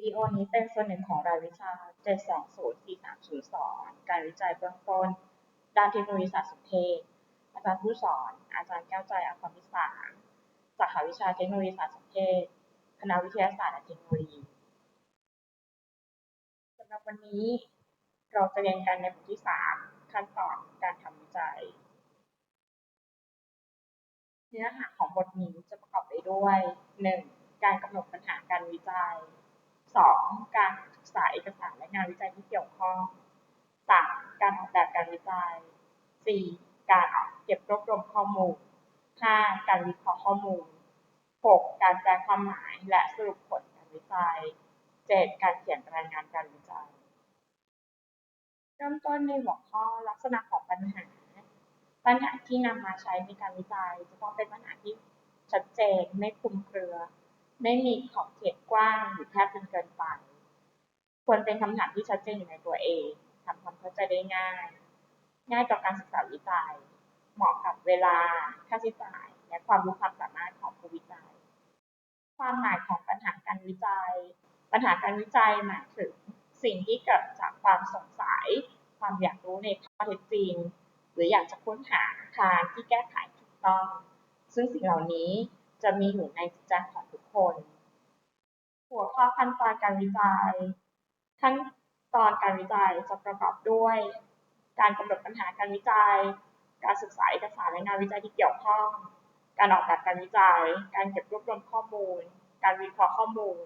วิดีโอนี้เป็นส่วนหนึ่งของรายวิชา 7204302 การวิจัยเบื้องต้น ด้านเทคโนโลยีสารสนเทศ อาจารย์ผู้สอน อาจารย์แก้วใจอาภรพิสารสาขาวิชาเทคโนโลยีสารสนเทศ คณะวิทยาศาสตร์และเทคโนโลยีสำหรับวันนี้เราจะเรียนกันในบทที่ 3 ขั้นตอนการทำวิจัย เนื้อหาของบทนี้จะประกอบไปด้วย 1. การกำหนดปัญหาการวิจัย 2. การศึกษาเอกสารและงานวิจัยที่เกี่ยวข้อง 3. การออกแบบการวิจัย 4. การเก็บรวบรวมข้อมูล 5. การวิเคราะห์ข้อมูล 6. การแปลความหมายและสรุปผลการวิจัย 7. การเขียนรายงานการวิจัยเริ่มต้นในหัวข้อลักษณะของปัญหา ปัญหาที่นำมาใช้ในการวิจัย จะต้องเป็นปัญหาที่ชัดเจนไม่คลุมเครือ ไม่มีขอบเขตกว้างหรือแคบจนเกินไป ควรเป็นคำถามที่ชัดเจนอยู่ในตัวเองทำความเข้าใจได้ง่าย ง่ายต่อการศึกษาวิจัย เหมาะกับเวลา ค่าใช้จ่าย และความรู้ความสามารถของผู้วิจัย ความหมายของปัญหาการวิจัย ปัญหาการวิจัยหมายถึงสิ่งที่เกิดจากความสงสัย ความอยากรู้ในข้อเท็จจริง หรืออยากจะค้นหาทางที่แก้ไขถูกต้อง ซึ่งสิ่งเหล่านี้ จะมีอยู่ในจิตใจของทุกคน หัวข้อขั้นตอนการวิจัย ขั้นตอนการวิจัยจะประกอบด้วย การกำหนดปัญหาการวิจัย การศึกษาเอกสารและงานวิจัยที่เกี่ยวข้อง การออกแบบการวิจัย การเก็บรวบรวมข้อมูล การวิเคราะห์ข้อมูล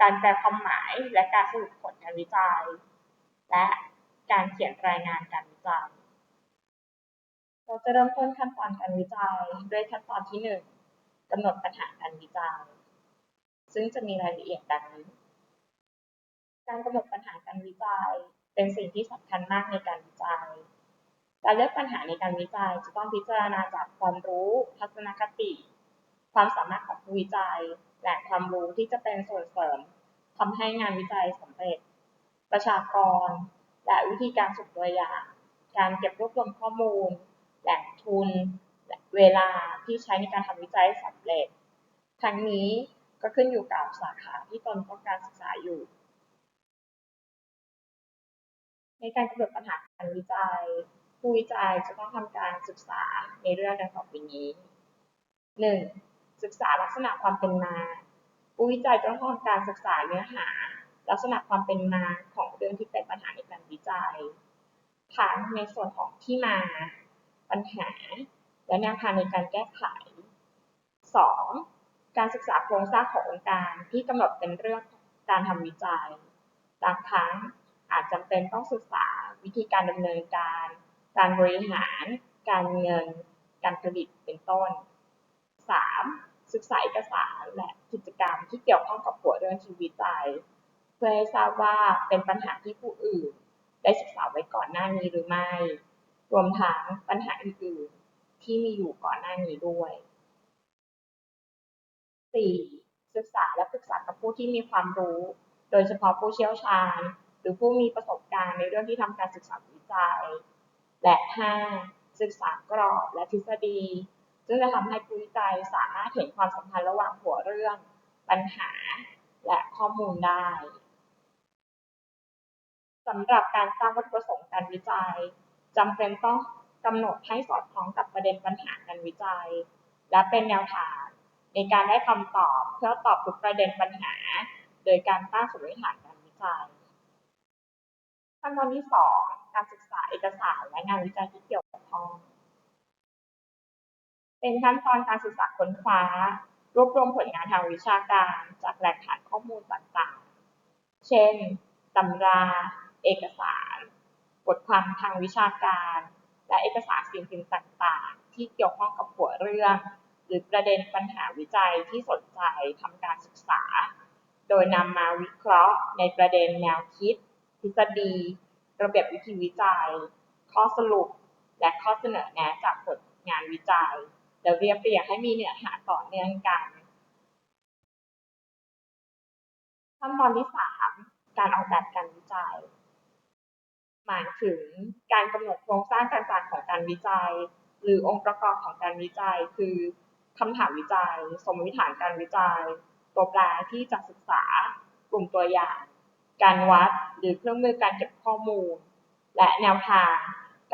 การแปลความหมายและการสรุปผลการวิจัย และการเขียนรายงานการวิจัย เราจะเริ่มต้นขั้นตอนการวิจัยด้วยขั้นตอนที่1 กำหนดปัญหาการวิจัยซึ่งจะมีรายละเอียดดังนี้ การกำหนดปัญหาการวิจัยเป็นสิ่งที่สำคัญมากในการวิจัย การเลือกปัญหาในการวิจัยจะต้องพิจารณาจากความรู้ทัศนคติ ความสามารถของผู้วิจัย และความรู้ที่จะเป็นส่วนเสริมทำให้งานวิจัยสำเร็จ ประชากร และวิธีการสุ่มตัวอย่าง การเก็บรวบรวมข้อมูล แหล่งทุน เวลาที่ใช้ในการทำวิจัยสำเร็จ ทั้งนี้ก็ขึ้นอยู่กับสาขาที่ตนต้องการศึกษาอยู่ ในการกำหนดปัญหาการวิจัย ผู้วิจัยจะต้องทำการศึกษาในเรื่องดังต่อไปนี้ 1. ศึกษาลักษณะความเป็นมา ผู้วิจัยต้องทำการศึกษาเนื้อหา ลักษณะความเป็นมาของเรื่องที่เป็นปัญหาในการวิจัยทั้งในส่วนของที่มา ปัญหา และแนวทางในการแก้ไข 2. การศึกษาโครงสร้างขององค์การที่กำหนดเป็นเรื่องการทำวิจัยบางครั้งอาจจำเป็นต้องศึกษาวิธีการดำเนินการ การบริหาร การเงิน การผลิตเป็นต้น 3. ศึกษาเอกสารและกิจกรรมที่เกี่ยวข้องกับหัวเรื่องที่วิจัย เพื่อให้ทราบว่าเป็นปัญหาที่ผู้อื่น ได้ศึกษาไว้ก่อนหน้านี้หรือไม่ รวมทั้งปัญหาอื่น ที่มีอยู่ก่อนหน้านี้ด้วย 4. ศึกษาและปรึกษากับผู้ที่มีความรู้ โดยเฉพาะผู้เชี่ยวชาญ หรือผู้มีประสบการณ์ในเรื่องที่ทำการศึกษาวิจัย และ 5. ศึกษากรอบและทฤษฎี ซึ่งจะทำให้ผู้วิจัยสามารถเห็นความสัมพันธ์ระหว่างหัวเรื่อง ปัญหา และข้อมูลได้สำหรับการสร้างวัตถุประสงค์การวิจัยจำเป็นต้อง กำหนดให้สอดคล้องกับประเด็นปัญหาการวิจัย และเป็นแนวทางในการได้คำตอบเพื่อตอบทุกประเด็นปัญหา โดยการตั้งสมมติฐานการวิจัย ขั้นตอนที่ 2 การศึกษาเอกสารและงานวิจัยที่เกี่ยวข้องเป็นขั้นตอนการศึกษาค้นคว้ารวบรวมผลงานทางวิชาการจากแหล่งฐานข้อมูลต่างๆ เช่น ตำรา เอกสาร บทความทางวิชาการ และเอกสารสิ่งพิมพ์ต่างๆ ที่เกี่ยวข้องกับหัวเรื่อง หรือประเด็นปัญหาวิจัยที่สนใจทำการศึกษา โดยนำมาวิเคราะห์ในประเด็นแนวคิด ทฤษฎี ระเบียบวิธีวิจัย ข้อสรุป และข้อเสนอแนะจากผลงานวิจัยแล้วเรียบเรียงให้มีเนื้อหาต่อเนื่องกัน ขั้นตอนที่ 3 การออกแบบการวิจัย หมายถึงการกำหนดโครงสร้างต่างๆของการวิจัย หรือองค์ประกอบของการวิจัย คือคำถามวิจัย สมมติฐานการวิจัย ตัวแปรที่จะศึกษารลุ่มตัวอย่าง การวัดหรือเครื่องมือการเก็บข้อมูล และแนวทาง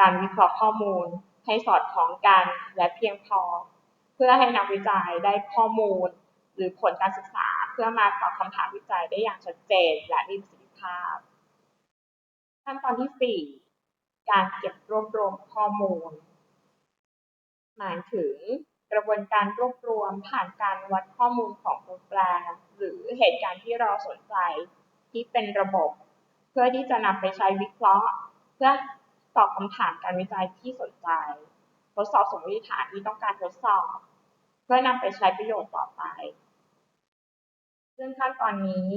การวิเคราะห์ข้อมูล ให้สอดคล้องกันและเพียงพอ เพื่อให้นักวิจัยได้ข้อมูล หรือผลการศึกษาเพื่อมาตอบคำถามวิจัยได้อย่างชัดเจนและมีประสิทธิภาพ ขั้นตอนที่ 4 การเก็บรวบรวมข้อมูล หมายถึงกระบวนการรวบรวมผ่านการวัดข้อมูลของโปรแกรม หรือเหตุการณ์ที่เราสนใจที่เป็นระบบ เพื่อที่จะนำไปใช้วิเคราะห์ เพื่อตอบคำถามการวิจัยที่สนใจ ทดสอบสมมติฐานที่ต้องการทดสอบ เพื่อนำไปใช้ประโยชน์ต่อไป ซึ่งขั้นตอนนี้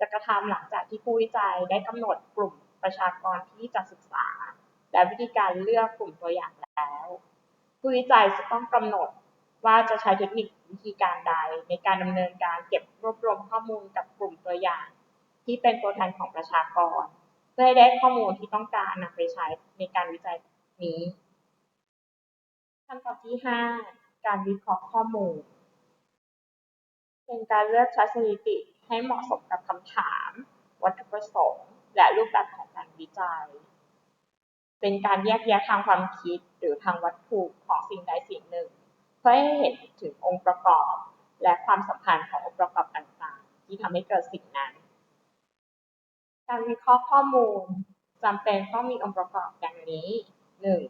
จะกระทำหลังจากที่ผู้วิจัยได้กำหนดกลุ่ม ประชากรที่จะศึกษา และวิธีการเลือกกลุ่มตัวอย่างแล้ว ผู้วิจัยจะต้องกำหนดว่าจะใช้เทคนิควิธีการใดในการดำเนินการเก็บรวบรวมข้อมูลกับกลุ่มตัวอย่าง ที่เป็นตัวแทนของประชากร เพื่อให้ได้ข้อมูลที่ต้องการนำไปใช้ในการวิจัยนี้ขั้นตอนที่ 5 การวิเคราะห์ข้อมูล เป็นการเลือกใช้สถิติให้เหมาะสมกับคำถาม วัตถุประสงค์ และรูปแบบของ วิจัย เป็นการแยกแยะทางความคิดหรือทางวัตถุของสิ่งใดสิ่งหนึ่ง เพื่อให้เห็นถึงองค์ประกอบ และความสัมพันธ์ขององค์ประกอบต่างๆ ที่ทำให้เกิดสิ่งนั้น การวิเคราะห์ข้อมูลจำเป็นต้องมีองค์ประกอบดังนี้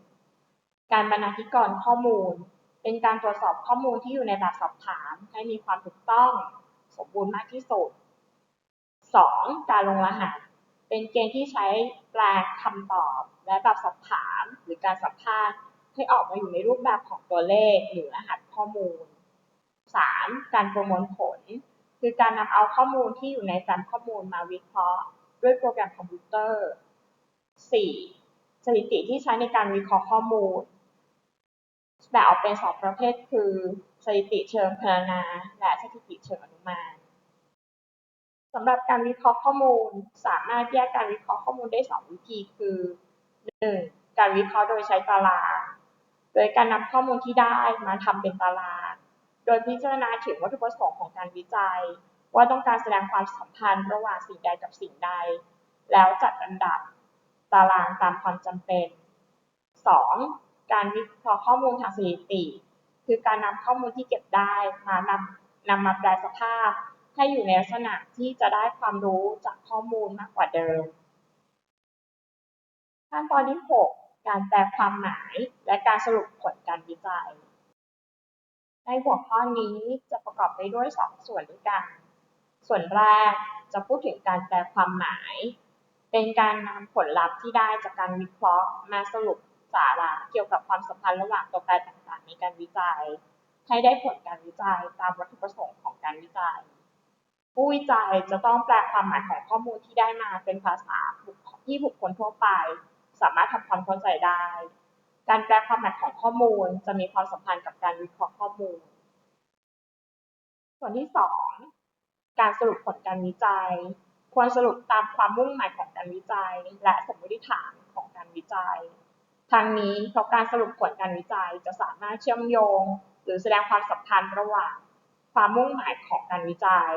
1. การบรรณาธิกรข้อมูล เป็นการตรวจสอบข้อมูลที่อยู่ในแบบสอบถามให้มีความถูกต้อง สมบูรณ์มากที่สุด 2. การลงรหัส เป็นเกณฑ์ที่ใช้แปลคำตอบและแบบสอบถามหรือการสัมภาษณ์ให้ออกมาอยู่ในรูปแบบของตัวเลขหรือรหัสข้อมูล 3. การประมวลผล คือการนำเอาข้อมูลที่อยู่ในแฟ้มข้อมูลมาวิเคราะห์ ด้วยโปรแกรมคอมพิวเตอร์ 4. สถิติที่ใช้ในการวิเคราะห์ข้อมูลแบ่งออกเป็นสองประเภทคือ สถิติเชิงพรรณนาและสถิติเชิงอนุมาน สำหรับการวิเคราะห์ข้อมูล สามารถแยกการวิเคราะห์ข้อมูลได้ 2 วิธีคือ 1. การวิเคราะห์โดยใช้ตาราง โดยการนำข้อมูลที่ได้มาทำเป็นตาราง โดยพิจารณาถึงวัตถุประสงค์ของการวิจัย ว่าต้องการแสดงความสัมพันธ์ระหว่างสิ่งใดกับสิ่งใด แล้วจัดอันดับตารางตามความจำเป็น 2. การวิเคราะห์ข้อมูลทางสถิติ คือการนำข้อมูลที่เก็บได้มานำนำมาแปลสภาพ ให้อยู่ในลักษณะที่จะได้ความรู้จากข้อมูลมากกว่าเดิม ขั้นตอนที่ 6 การแปลความหมายและการสรุปผลการวิจัย ในหัวข้อนี้จะประกอบไปด้วย 2 ส่วนด้วยกัน ส่วนแรกจะพูดถึงการแปลความหมาย เป็นการนำผลลัพธ์ที่ได้จากการวิเคราะห์มาสรุปสาระเกี่ยวกับความสัมพันธ์ระหว่างตัวแปรต่างๆ ในการวิจัย ให้ได้ผลการวิจัยตามวัตถุประสงค์ของการวิจัย ผู้วิจัยจะต้องแปลความหมายของข้อมูลที่ได้มาเป็นภาษาที่บุคคลทั่วไป สามารถทำความเข้าใจได้ การแปลความหมายของข้อมูลจะมีความสัมพันธ์กับการวิเคราะห์ข้อมูล ส่วนที่ 2 การสรุปผลการวิจัย ควรสรุปตามความมุ่งหมายของการวิจัย และสมมติฐานของการวิจัยทางนี้เพราะการสรุปผลการวิจัยจะสามารถเชื่อมโยง หรือแสดงความสัมพันธ์ระหว่าง ความมุ่งหมายของการวิจัย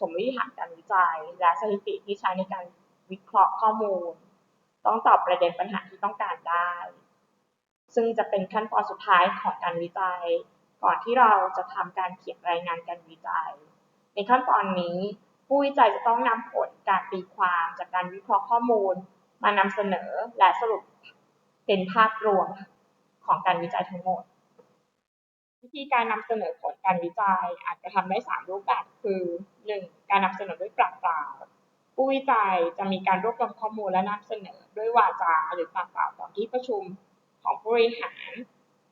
สมมติฐานการวิจัย และสถิติที่ใช้ในการวิเคราะห์ข้อมูล ต้องตอบประเด็นปัญหาที่ต้องการได้ ซึ่งจะเป็นขั้นตอนสุดท้ายของการวิจัย ก่อนที่เราจะทำการเขียนรายงานการวิจัย ในขั้นตอนนี้ ผู้วิจัยจะต้องนำผลการตีความจากการวิเคราะห์ข้อมูล มานำเสนอและสรุปเป็นภาพรวมของการวิจัยทั้งหมด วิธีการนำเสนอผลการวิจัยอาจจะทำได้ 3 รูปแบบ คือ 1. การนำเสนอด้วยปากเปล่า ผู้วิจัยจะมีการรวบรวมข้อมูลและนำเสนอด้วยวาจาหรือปากเปล่าต่อที่ประชุมของผู้บริหาร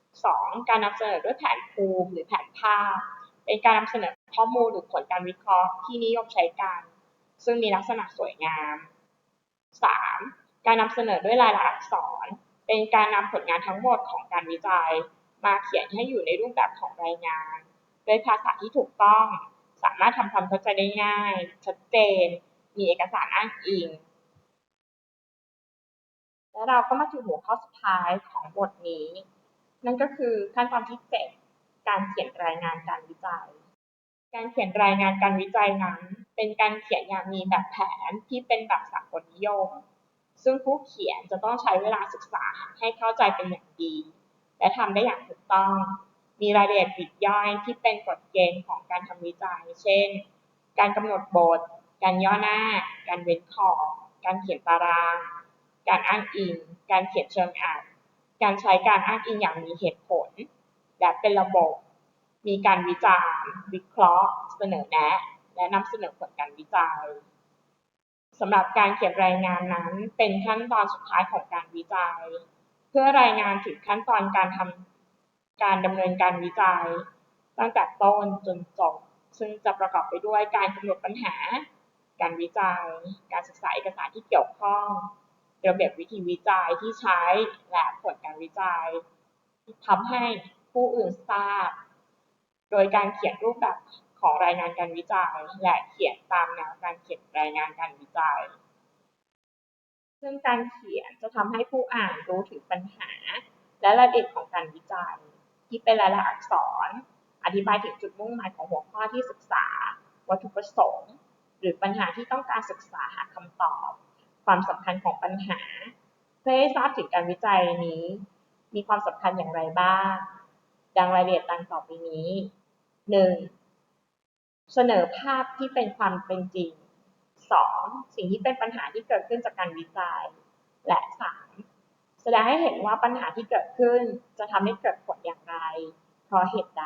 2. การนำเสนอด้วยแผนภูมิหรือแผนภาพ เป็นการนำเสนอข้อมูลหรือผลการวิเคราะห์ที่นิยมใช้กัน ซึ่งมีลักษณะสวยงาม 3. การนำเสนอด้วยลายลักษณ์อักษร เป็นการนำผลงานทั้งหมดของการวิจัย มาเขียนให้อยู่ในรูปแบบของรายงานด้วยภาษาที่ถูกต้อง สามารถทำความเข้าใจได้ง่าย ชัดเจน มีเอกสารอ้างอิง และเราก็มาถึงหัวข้อสุดท้ายของบทนี้ นั่นก็คือขั้นตอนที่7การเขียนรายงานการวิจัย การเขียนรายงานการวิจัยนั้น เป็นการเขียนอย่างมีแบบแผนที่เป็นแบบสากลนิยม ซึ่งผู้เขียนจะต้องใช้เวลาศึกษาให้เข้าใจเป็นอย่างดี และทำได้อย่างถูกต้อง มีรายละเอียดปลีกย่อยที่เป็นกฎเกณฑ์ของการทำวิจัย เช่น การกำหนดบท การย่อหน้า การเว้นขอบ การเขียนตาราง การอ้างอิง การเขียนเชิงอ่าน การใช้การอ้างอิงอย่างมีเหตุผล และเป็นระบบ มีการวิจารณ์ วิเคราะห์ เสนอแนะ และนำเสนอผลการวิจัยสำหรับการเขียนรายงานนั้น เป็นขั้นตอนสุดท้ายของการวิจัย พื่อรายงานถึงขั้นตอนการทำการดำเนินการวิจัย ตั้งแต่ต้นจนจบซึ่งจะประกอบไปด้วยการกำหนดปัญหา การวิจัย การศึกษาเอกสารที่เกี่ยวข้อง ระเบียบวิธีวิจัยที่ใช้และผลการวิจัยทำให้ผู้อื่นทราบ โดยการเขียนรูปแบบของรายงานการวิจัย และเขียนตามแนวการเขียนรายงานการวิจัย ซึ่งการเขียนจะทำให้ผู้อ่านรู้ถึงปัญหา และรายละเอียดของการวิจัย ที่เป็นรายละอักษร อธิบายถึงจุดมุ่งหมายของหัวข้อที่ศึกษา วัตถุประสงค์ หรือปัญหาที่ต้องการศึกษาหาคำตอบ ความสำคัญของปัญหา เพื่อให้ทราบถึงการวิจัยนี้ มีความสำคัญอย่างไรบ้าง ดังรายละเอียดดังต่อไปนี้ 1. เสนอภาพที่เป็นความเป็นจริง 2. สิ่งที่เป็นปัญหาที่เกิดขึ้นจากการวิจัย และ 3. แสดงให้เห็นว่าปัญหาที่เกิดขึ้นจะทำให้เกิดผลอย่างไร เพราะเหตุใด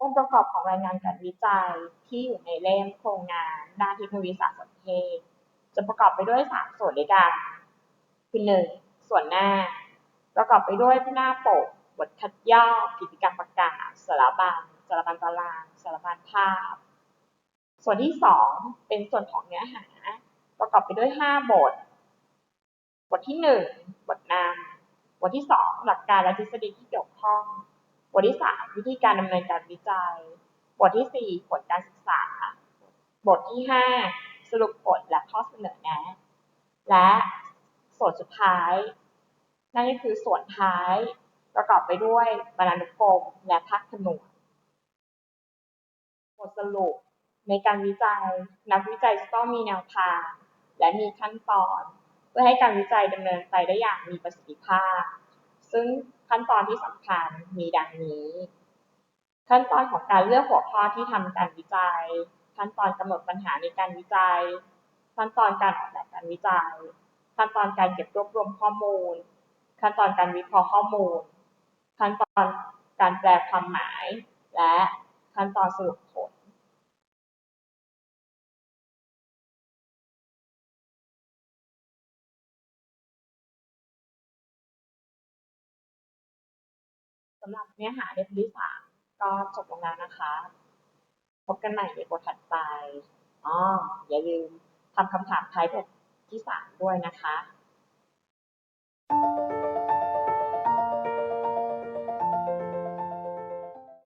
องค์ประกอบของรายงานการวิจัยที่อยู่ในเล่มโครงงานด้านเทคโนโลยีสารสนเทศจะประกอบไปด้วย 3 ส่วนด้วยกันคือ 1. ส่วนหน้า ประกอบไปด้วยหน้าปกบทคัดย่อกิจกรรมประกาศสารบัญสารบัญตารางสารบัญภาพ ส่วนที่ 2 เป็นส่วนของเนื้อหา ประกอบไปด้วย 5 บท บทที่ 1 บทนำบทที่ 2 หลักการและทฤษฎีที่เกี่ยวข้อง บทที่ 3 วิธีการดำเนินการวิจัย บทที่ 4 ผลการศึกษา บทที่ 5 สรุปผลและข้อเสนอแนะ และส่วนสุดท้าย นั่นก็คือส่วนท้ายประกอบไปด้วยบรรณานุกรมและภาคผนวกบทสรุป ในการวิจัย นักวิจัยจะต้องมีแนวทาง และมีขั้นตอน เพื่อให้การวิจัยดำเนินไปได้อย่างมีประสิทธิภาพ ซึ่งขั้นตอนที่สำคัญมีดังนี้ ขั้นตอนของการเลือกหัวข้อที่ทำการวิจัย ขั้นตอนกำหนดปัญหาในการวิจัย ขั้นตอนการออกแบบการวิจัย ขั้นตอนการเก็บรวบรวมข้อมูล ขั้นตอนการวิเคราะห์ข้อมูล ขั้นตอนการแปลความหมาย และขั้นตอนสรุปผลำหรับเนื้อหาในบทที่สามก็จบลงแล้วนะคะ พบกันใหม่ในบทถัดไปอ๋ออย่าลืมทำคำถามท้ายบทที่สามด้วยนะคะ